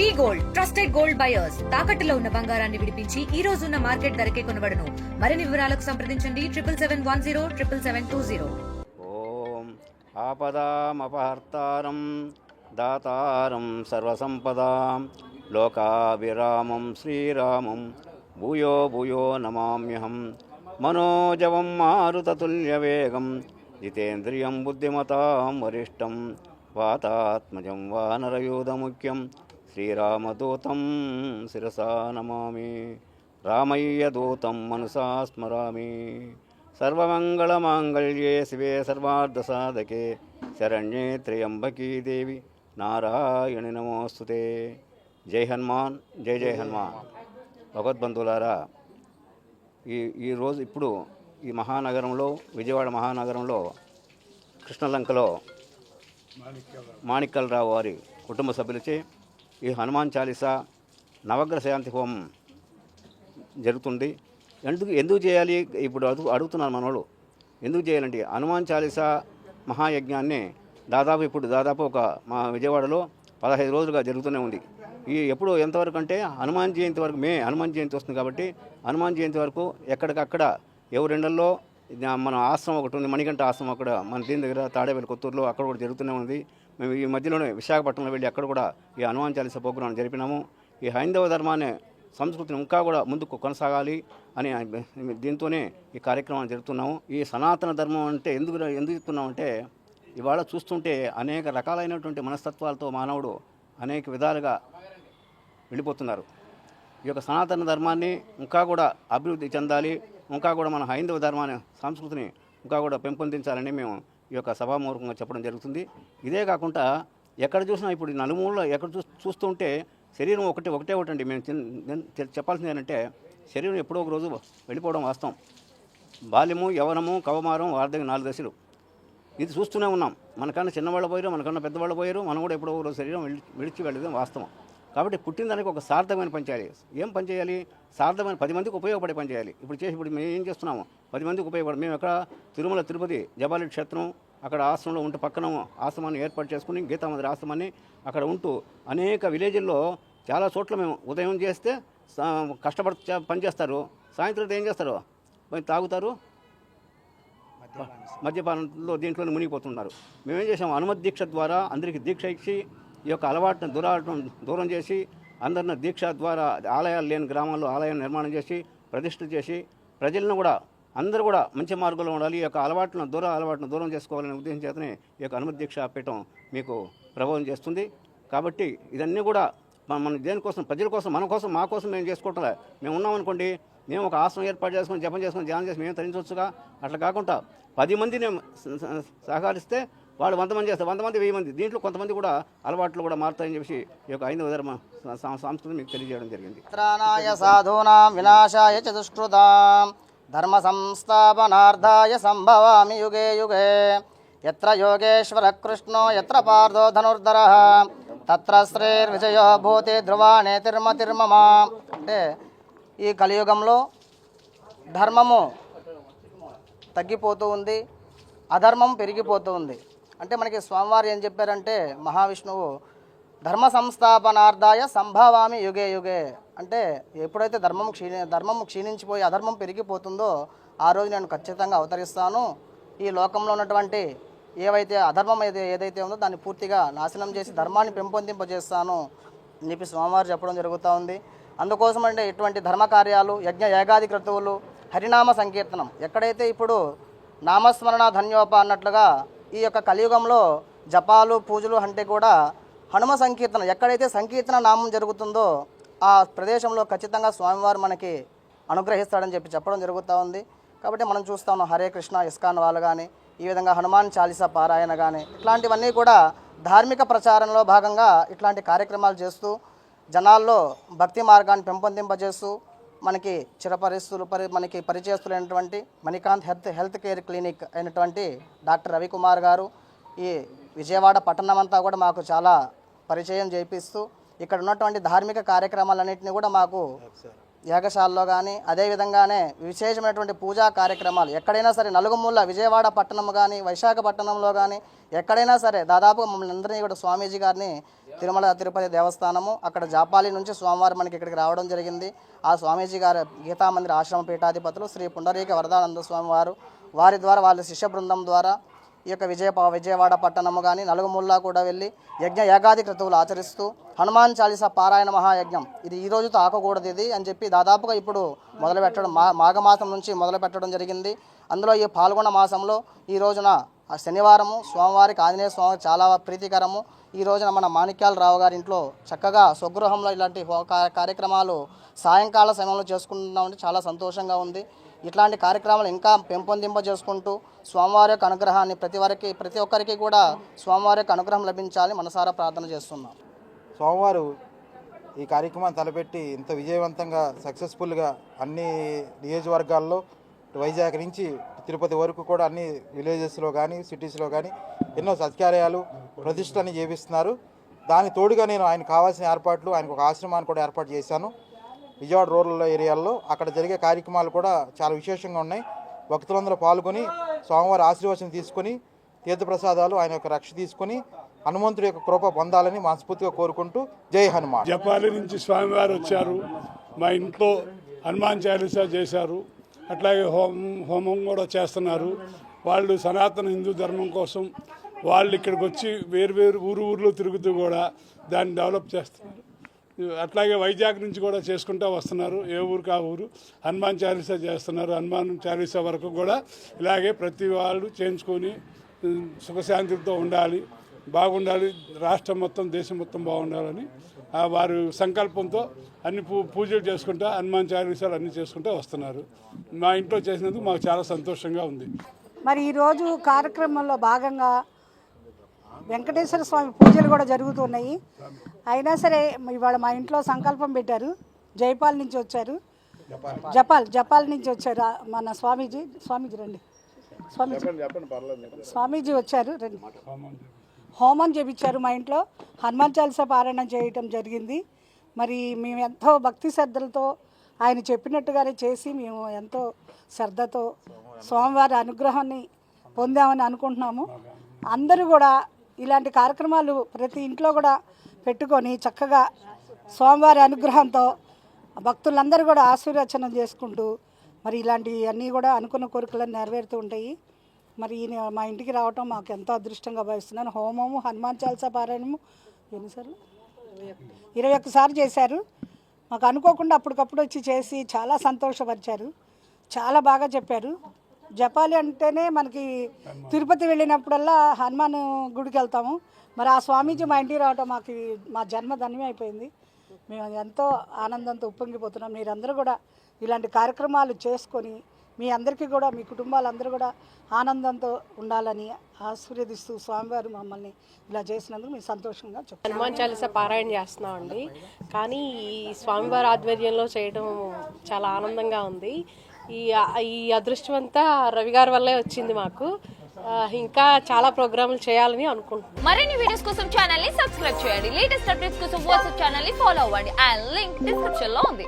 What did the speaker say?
We gold trusted gold buyers. తాకట్టులో ఉన్న బంగారాన్ని విడిపించి ఈ రోజు ఉన్న మార్కెట్ ధరకే కొనబడను. మరిన్ని వివరాలకు సంప్రదించండి. Triple seven one zero triple seven two zero. ఓం ఆపదామపహర్తారం దాతారం సర్వసంపదాం. లోకాభిరామం శ్రీరామం భూయో భూయో నమామ్యహం. మనోజవం మారుతతుల్యవేగం జితేంద్రియం బుద్ధిమతాం వరిష్టం వాతాత్మజం వానరయూధముఖ్యం. శ్రీరామదూతం శిరసా నమామి రామయ్యదూతం మనసా స్మరామి. సర్వమంగళమాంగళ్యే శివే సర్వార్ధసాధకే శరణ్యే త్రయంబకీ దేవి నారాయణి నమోస్తుతే. జై హనుమాన్ జై జై హనుమాన్. భగవద్బంధువులారా ఈ ఈరోజు ఇప్పుడు ఈ మహానగరంలో విజయవాడ మహానగరంలో కృష్ణలంకలో మాణిక్కలరావు వారి కుటుంబ సభ్యులచే ఈ హనుమాన్ చాలీసా నవగ్రహ శాంతి హోమం జరుగుతుంది. ఎందుకు ఎందుకు చేయాలి? ఇప్పుడు అడుగు అడుగుతున్నారు మనోళ్ళు. ఎందుకు చేయాలంటే హనుమాన్ చాలీసా మహాయజ్ఞాన్ని దాదాపు ఇప్పుడు దాదాపు ఒక మా విజయవాడలో పదహైదు రోజులుగా జరుగుతూనే ఉంది. ఈ ఎప్పుడు ఎంతవరకు అంటే హనుమాన్ జయంతి వరకు మే హనుమాన్ జయంతి వస్తుంది కాబట్టి హనుమాన్ జయంతి వరకు ఎక్కడికక్కడ ఎవరెండల్లో మన ఆశ్రమం ఒకటి ఉంది మణికంఠ ఆశ్రమం అక్కడ మన దీని దగ్గర తాడేపల్లి కొత్తూరులో అక్కడ కూడా జరుగుతూనే ఉంది. మేము ఈ మధ్యలోనే విశాఖపట్నంలో వెళ్ళి అక్కడ కూడా ఈ హనుమాన్ చాలీస ప్రోగ్రాం జరిపినాము. ఈ హైందవ ధర్మాన్ని సంస్కృతిని ఇంకా కూడా ముందుకు కొనసాగాలి అని దీంతోనే ఈ కార్యక్రమాన్ని జరుపుతున్నాము. ఈ సనాతన ధర్మం అంటే ఎందుకు ఎందుకు చెప్తున్నామంటే ఇవాళ చూస్తుంటే అనేక రకాలైనటువంటి మనస్తత్వాలతో మానవుడు అనేక విధాలుగా వెళ్ళిపోతున్నారు. ఈ యొక్క సనాతన ధర్మాన్ని ఇంకా కూడా అభివృద్ధి చెందాలి ఇంకా కూడా మన హైందవ ధర్మాన్ని సంస్కృతిని ఇంకా కూడా పెంపొందించాలని మేము ఈ యొక్క సభామూర్ఖంగా చెప్పడం జరుగుతుంది. ఇదే కాకుండా ఎక్కడ చూసినా ఇప్పుడు నలుమూలలో ఎక్కడ చూ చూస్తుంటే శరీరం ఒకటి ఒకటే ఒకటండి. మేము చెప్పాల్సింది ఏంటంటే శరీరం ఎప్పుడో ఒక రోజు వెళ్ళిపోవడం వాస్తవం. బాల్యము యవనము కవమారం వార్ధక నాలుగు దశలు. ఇది చూస్తూనే ఉన్నాం. మనకన్నా చిన్నవాళ్ళు పోయారు మనకన్నా పెద్దవాళ్ళు పోయారు మనం కూడా ఎప్పుడో ఒక రోజు శరీరం విడిచి వెళ్ళడం వాస్తవం. కాబట్టి పుట్టిన దానికి ఒక సార్థకమైన పని చేయాలి. ఏం పని చేయాలి? సార్థకమైన పది మందికి ఉపయోగపడే పని చేయాలి. ఇప్పుడు చేసి ఇప్పుడు మేము ఏం చేస్తున్నాము? పది మందికి ఉపయోగపడి మేము ఎక్కడ తిరుమల తిరుపతి జబాలి క్షేత్రం అక్కడ ఆశ్రమంలో ఉంటూ పక్కన ఆశ్రమాన్ని ఏర్పాటు చేసుకుని గీతామందిర ఆశ్రమాన్ని అక్కడ ఉంటూ అనేక విలేజ్ల్లో చాలా చోట్ల మేము ఉదయం చేస్తే కష్టపడి చే- పని చేస్తారు సాయంత్రం ఏం చేస్తారు? తాగుతారు. మద్యపానంలో దీంట్లోనే మునిగిపోతున్నారు. మేమేం చేసాం అనుమతి దీక్ష ద్వారా అందరికీ దీక్ష ఇచ్చి ఈ యొక్క అలవాటును దురాటం దూరం చేసి అందరిని దీక్ష ద్వారా ఆలయాలు లేని గ్రామాల్లో ఆలయం నిర్మాణం చేసి ప్రతిష్ఠ చేసి ప్రజలను కూడా అందరూ కూడా మంచి మార్గంలో ఉండాలి. ఈ యొక్క అలవాట్లను దూర అలవాటును దూరం చేసుకోవాలనే ఉద్దేశం చేతనే ఈ యొక్క అనుమతి దీక్ష పీఠం మీకు ప్రభావం చేస్తుంది. కాబట్టి ఇదన్నీ కూడా మన- దేనికోసం ప్రజల కోసం మన కోసం మా కోసం మేము చేసుకోవట్లే మేము ఉన్నామనుకోండి మేము ఒక ఆశ్రమం ఏర్పాటు చేసుకొని జపం చేసుకొని ధ్యానం చేసి మేము తరించవచ్చుగా. అట్లా కాకుండా పది మందిని సహకరిస్తే వాళ్ళు వంద మంది చేస్తారు. వంద మంది వెయ్యి మంది. దీంట్లో కొంతమంది కూడా అలవాట్లు కూడా మారుతాయని చెప్పి ఈ యొక్క ఐదవ ధర్మ సంస్కృతి మీకు తెలియజేయడం జరిగింది. త్రాణాయ సాధూనాం వినాశాయ చ ధర్మ సంస్థాపనార్థాయ సంభవామి యుగే యుగే ఎత్ర యోగేశ్వర కృష్ణో ఎత్ర పార్థో ధనుర్ధర తత్ర శ్రేర్విజయో భూతి ధ్రువాణే తిర్మ తిర్మమా అంటే ఈ కలియుగంలో ధర్మము తగ్గిపోతూ ఉంది అధర్మం పెరిగిపోతూ ఉంది. అంటే మనకి స్వామివారు ఏం చెప్పారంటే మహావిష్ణువు ధర్మ సంస్థాపనార్థాయ సంభవామి యుగే యుగే. అంటే ఎప్పుడైతే ధర్మం క్షీణి ధర్మం క్షీణించిపోయి అధర్మం పెరిగిపోతుందో ఆ రోజు నేను ఖచ్చితంగా అవతరిస్తాను. ఈ లోకంలో ఉన్నటువంటి ఏవైతే అధర్మం అయితే ఏదైతే ఉందో దాన్ని పూర్తిగా నాశనం చేసి ధర్మాన్ని పెంపొందింపజేస్తాను అని చెప్పి స్వామివారు చెప్పడం జరుగుతూ ఉంది. అందుకోసం అంటే ఇటువంటి ధర్మ కార్యాలు యజ్ఞ ఏగాది క్రతువులు హరినామ సంకీర్తనం ఎక్కడైతే ఇప్పుడు నామస్మరణ ధన్యోప అన్నట్లుగా ఈ యొక్క కలియుగంలో జపాలు పూజలు అంటే కూడా హనుమ సంకీర్తన ఎక్కడైతే సంకీర్తన నామం జరుగుతుందో ఆ ప్రదేశంలో ఖచ్చితంగా స్వామివారు మనకి అనుగ్రహిస్తాడని చెప్పి చెప్పడం జరుగుతూ ఉంది. కాబట్టి మనం చూస్తా ఉన్నాం హరే కృష్ణ ఇస్కాన్ వాళ్ళు కానీ ఈ విధంగా హనుమాన్ చాలీసా పారాయణ కానీ ఇట్లాంటివన్నీ కూడా ధార్మిక ప్రచారంలో భాగంగా ఇట్లాంటి కార్యక్రమాలు చేస్తూ జనాల్లో భక్తి మార్గాన్ని పెంపొందింపజేస్తూ మనకి చిరపరిస్తులు పరి మనకి పరిచయస్తులైనటువంటి Manikanth health health care clinic అయినటువంటి డాక్టర్ రవికుమార్ గారు ఈ విజయవాడ పట్టణం అంతా కూడా మాకు చాలా పరిచయం చేపిస్తూ ఇక్కడ ఉన్నటువంటి ధార్మిక కార్యక్రమాలన్నింటినీ కూడా మాకు యాగశాలలో కానీ అదేవిధంగానే విశేషమైనటువంటి పూజా కార్యక్రమాలు. ఎక్కడైనా సరే నలుగుమూల విజయవాడ పట్టణం కానీ విశాఖపట్నంలో కానీ ఎక్కడైనా సరే దాదాపు మమ్మల్ని అందరినీ కూడా స్వామీజీ గారిని తిరుమల తిరుపతి దేవస్థానము అక్కడ జాపాలి నుంచి స్వామివారు మనకి ఇక్కడికి రావడం జరిగింది. ఆ స్వామీజీ గారు గీతామందిర ఆశ్రమ పీఠాధిపతులు శ్రీ పుండరీక వరదానంద స్వామి వారు వారి ద్వారా వాళ్ళ శిష్య బృందం ద్వారా ఈ యొక్క విజయ విజయవాడ పట్టణము కానీ నలుగుముల్లా కూడా వెళ్ళి యజ్ఞ యాగాది క్రతువులు ఆచరిస్తూ హనుమాన్ చాలీసా పారాయణ మహాయజ్ఞం. ఇది ఈ రోజుతో ఆకకూడదు ఇది అని చెప్పి దాదాపుగా ఇప్పుడు మొదలు పెట్టడం మా మాఘమాసం నుంచి మొదలు పెట్టడం జరిగింది. అందులో ఈ పాల్గొన్న మాసంలో ఈ రోజున ఆ శనివారము స్వామివారికి ఆంజనేయ స్వామి చాలా ప్రీతికరము. ఈ రోజున మన మాణిక్యాల రావు గారి ఇంట్లో చక్కగా స్వగృహంలో ఇలాంటి కార్యక్రమాలు సాయంకాల సమయంలో చేసుకుంటున్నామంటే చాలా సంతోషంగా ఉంది. ఇట్లాంటి కార్యక్రమాలు ఇంకా పెంపొందింప చేసుకుంటూ స్వామివారి యొక్క అనుగ్రహాన్ని ప్రతి వారికి ప్రతి ఒక్కరికి కూడా స్వామివారి యొక్క అనుగ్రహం లభించాలని మనసారా ప్రార్థన చేస్తున్నాం. సోమవారు ఈ కార్యక్రమాన్ని తలపెట్టి ఇంత విజయవంతంగా సక్సెస్ఫుల్గా అన్ని నియోజకవర్గాల్లో వైజాగ్ నుంచి తిరుపతి వరకు కూడా అన్ని విలేజెస్లో కానీ సిటీస్లో కానీ ఎన్నో సత్కార్యాలు ప్రతిష్టని చేపిస్తున్నారు. దాని తోడుగా నేను ఆయన కావాల్సిన ఏర్పాట్లు ఆయనకు ఒక ఆశ్రమాన్ని కూడా ఏర్పాటు చేశాను. విజయవాడ రూరల్ ఏరియాల్లో అక్కడ జరిగే కార్యక్రమాలు కూడా చాలా విశేషంగా ఉన్నాయి. భక్తులందరూ పాల్గొని స్వామివారి ఆశీర్వచనం తీసుకొని తీర్థప్రసాదాలు ఆయన యొక్క రక్ష తీసుకొని హనుమంతుడి యొక్క కృప పొందాలని మనస్ఫూర్తిగా కోరుకుంటూ జై హనుమాన్. జపాలి నుంచి స్వామివారు వచ్చారు. మా ఇంట్లో హనుమాన్ చాలీసా చేశారు. అట్లాగే హోమం హోమం కూడా చేస్తున్నారు. వాళ్ళు సనాతన హిందూ ధర్మం కోసం వాళ్ళు ఇక్కడికి వచ్చి వేరు వేరు ఊరు ఊర్లో తిరుగుతూ కూడా దాన్ని డెవలప్ చేస్తున్నారు. అట్లాగే వైజాగ్ నుంచి కూడా చేసుకుంటూ వస్తున్నారు. ఏ ఊరికి ఆ ఊరు. హనుమాన్ చాలీసా చేస్తున్నారు. హనుమాన్ చాలీసా వరకు కూడా ఇలాగే ప్రతి వాళ్ళు చేయించుకొని సుఖశాంతితో సుఖశాంతులతో ఉండాలి. బాగుండాలి. రాష్ట్రం మొత్తం దేశం మొత్తం బాగుండాలని వారు సంకల్పంతో అన్ని పూ పూజలు చేసుకుంటా హనుమాన్ చాలీసాలు అన్ని చేసుకుంటూ వస్తున్నారు. మా ఇంట్లో చేసినందుకు మాకు చాలా సంతోషంగా ఉంది. మరి ఈరోజు కార్యక్రమంలో భాగంగా వెంకటేశ్వర స్వామి పూజలు కూడా జరుగుతున్నాయి. అయినా సరే ఇవాళ మా ఇంట్లో సంకల్పం పెట్టారు. జైపాల్ నుంచి వచ్చారు. జపాల్ జపాల్ నుంచి వచ్చారు. మన స్వామీజీ స్వామీజీ రండి. స్వామీజీ. స్వామీజీ వచ్చారు రండి. హోమం చేపించారు మా ఇంట్లో. హనుమాన్ చాలీసా పారాయణం చేయటం జరిగింది. మరి మేము ఎంతో భక్తి శ్రద్ధలతో ఆయన చెప్పినట్టుగానే చేసి మేము ఎంతో శ్రద్ధతో స్వామివారి అనుగ్రహాన్ని పొందామని అనుకుంటున్నాము. అందరూ కూడా ఇలాంటి కార్యక్రమాలు ప్రతి ఇంట్లో కూడా పెట్టుకొని చక్కగా స్వామివారి అనుగ్రహంతో భక్తులందరూ కూడా ఆశీర్వచనం చేసుకుంటూ మరి ఇలాంటి అన్నీ కూడా అనుకున్న కోరికలను నెరవేరుతూ ఉంటాయి. మరి ఈయన మా ఇంటికి రావటం మాకు ఎంతో అదృష్టంగా భావిస్తున్నాను. హోమము హనుమాన్ చాలీసా పారాయణము ఎన్నిసార్లు ఇరవై ఒక్కసారి చేశారు. మాకు అనుకోకుండా అప్పటికప్పుడు వచ్చి చేసి చాలా సంతోషపరిచారు. చాలా బాగా చెప్పారు. జపాలి అంటేనే మనకి తిరుపతి వెళ్ళినప్పుడల్లా హనుమాన్ గుడికి వెళ్తాము. మరి ఆ స్వామీజీ మా ఇంటికి రావటం మాకు మా జన్మ ధన్యం అయిపోయింది. మేము ఎంతో ఆనందంతో ఉప్పొంగిపోతున్నాం. మీరందరూ కూడా ఇలాంటి కార్యక్రమాలు చేసుకొని మీ అందరికీ కూడా మీ కుటుంబాలందరూ కూడా ఆనందంతో ఉండాలని ఆశీర్వదిస్తూ స్వామివారు మమ్మల్ని ఇలా చేసినందుకు మేము సంతోషంగా చెప్తాం హనుమాన్ చాలీస పారాయణ చేస్తున్నామండి. కానీ ఈ స్వామివారి ఆధ్వర్యంలో చేయడం చాలా ఆనందంగా ఉంది. ఈ ఈ అదృష్టం అంతా రవి గారి వల్లే వచ్చింది మాకు. ఇంకా చాలా ప్రోగ్రాములు చేయాలని అనుకుంటున్నాం. మరిన్ని వీడియోస్ కోసం ఛానల్ని సబ్స్క్రైబ్ చేయండి. లేటెస్ట్ అప్డేట్స్ కోసం వాట్సాప్ ఛానల్ని ఫాలో అవ్వండి. అండ్ లింక్ డిస్క్రిప్షన్లో ఉంది.